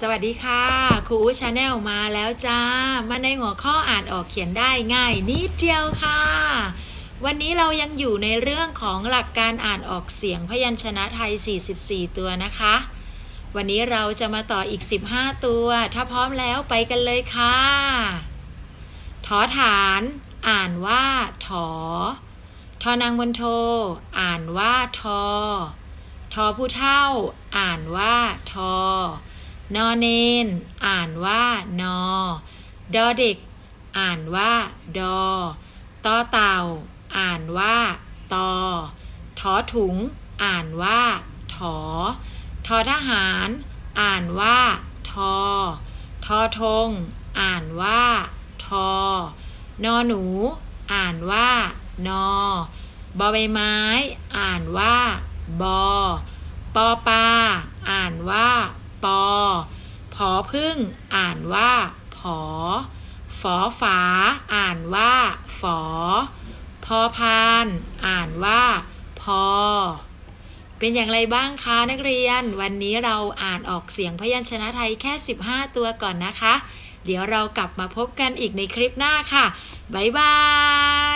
สวัสดีค่ะครูชาแนลมาแล้วจ้า มาในหัวข้ออ่านออกเขียนได้ง่ายนิดเดียวค่ะ วันนี้เรายังอยู่ในเรื่องของหลักการอ่านออกเสียงพยัญชนะไทย 44 ตัวนะคะ วันนี้เราจะมาต่ออีก 15 ตัว ถ้าพร้อมแล้วไปกันเลยค่ะถอฐาน อ่านว่าถอทอนางมนโท อ่านว่าทอ ทอผู้เท่า อ่านว่าทอ นอเนน อ่านว่านอ ดอเด็ก อ่านว่า ดอตอเต่า อ่านว่า ตอทอถุง อ่านว่า ถอทอทหาร อ่านว่า ทอทอทง อ่านว่า ทอนอหนู อ่านว่า นอบอใบไม้ อ่านว่า บอปอปลาอ่านว่า ปอผอพึ่ง อ่านว่าผอฝอฝา อ่านว่าฝอพอพาน อ่านว่า พอ เป็นอย่างไรบ้างคะนักเรียน วันนี้เราอ่านออกเสียงพยัญชนะไทยแค่ 15 ตัวก่อนนะคะ เดี๋ยวเรากลับมาพบกันอีกในคลิปหน้าค่ะ บ๊ายบาย